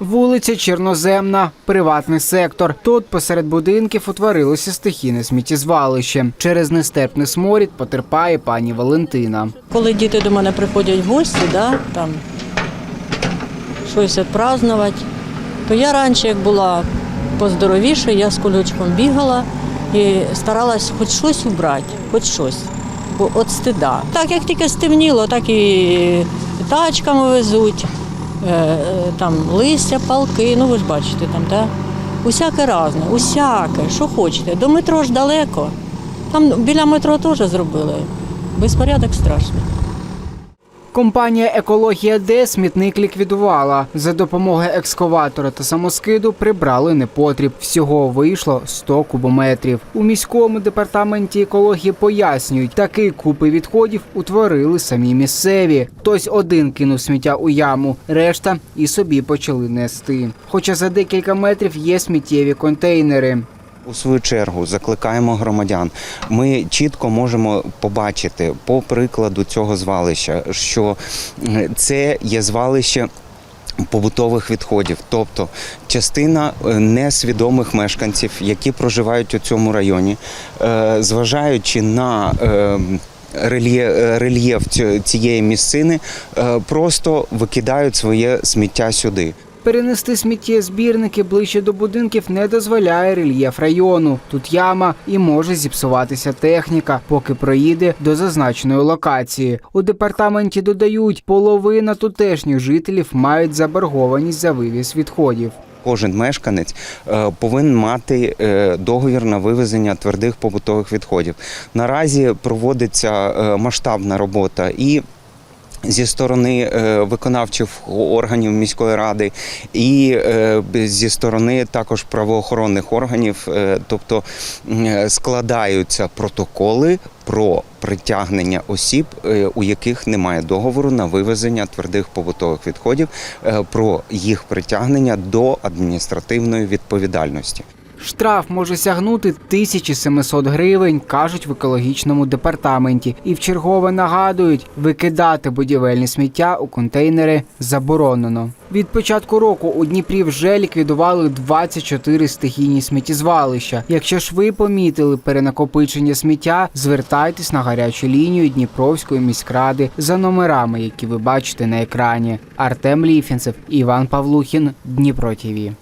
Вулиця Чорноземна, приватний сектор. Тут посеред будинків утворилося стихійне сміттєзвалище. Через нестерпний сморід потерпає пані Валентина. Коли діти до мене приходять в гості, да, там щось відпразнувати, то я раніше, як була поздоровіше, я з кульочком бігала і старалась хоч щось убрати, хоч щось. Бо от стида. Так як тільки стемніло, так і тачками везуть, там листя, палки, ну ви ж бачите там, да? Усяке разне, усяке, що хочете. До метро ж далеко. Там біля метро теж зробили. Безпорядок страшний. Компанія Екологія Д смітник ліквідувала. За допомогою екскаватора та самоскиду прибрали непотріб. Всього вийшло 100 кубометрів. У міському департаменті екології пояснюють, такі купи відходів утворили самі місцеві. Хтось один кинув сміття у яму, решта і собі почали нести. Хоча за декілька метрів є сміттєві контейнери. У свою чергу закликаємо громадян. Ми чітко можемо побачити по прикладу цього звалища, що е, це є звалище. Побутових відходів, тобто частина е, несвідомих мешканців, які проживають у цьому районі, е, зважаючи на рельє- рельєф цієї місцини, просто викидають своє сміття сюди. Перенести сміттєзбірники ближче до будинків не дозволяє рельєф району. Тут яма і може зіпсуватися техніка, поки проїде до зазначеної локації. У департаменті додають, половина тутешніх жителів мають заборгованість за вивіз відходів. Кожен мешканець е, повинен мати е, договір на вивезення твердих побутових відходів. Наразі проводиться е, масштабна робота і. Зі сторони е, виконавчих органів міської ради і е, зі сторони також правоохоронних органів, е, тобто складаються протоколи про притягнення осіб, у яких немає договору на вивезення твердих побутових відходів, про їх притягнення до адміністративної відповідальності. Штраф може сягнути 1700 гривень, кажуть в екологічному департаменті. І в чергове нагадують, викидати будівельні сміття у контейнери заборонено. Від початку року у Дніпрі вже ліквідували 24 стихійні сміттєзвалища. Якщо ж ви помітили перенакопичення сміття, звертайтесь на гарячу лінію Дніпровської міськради за номерами, які ви бачите на екрані. Артем Ліфінцев, Іван Павлухін, Дніпро ТІВІ.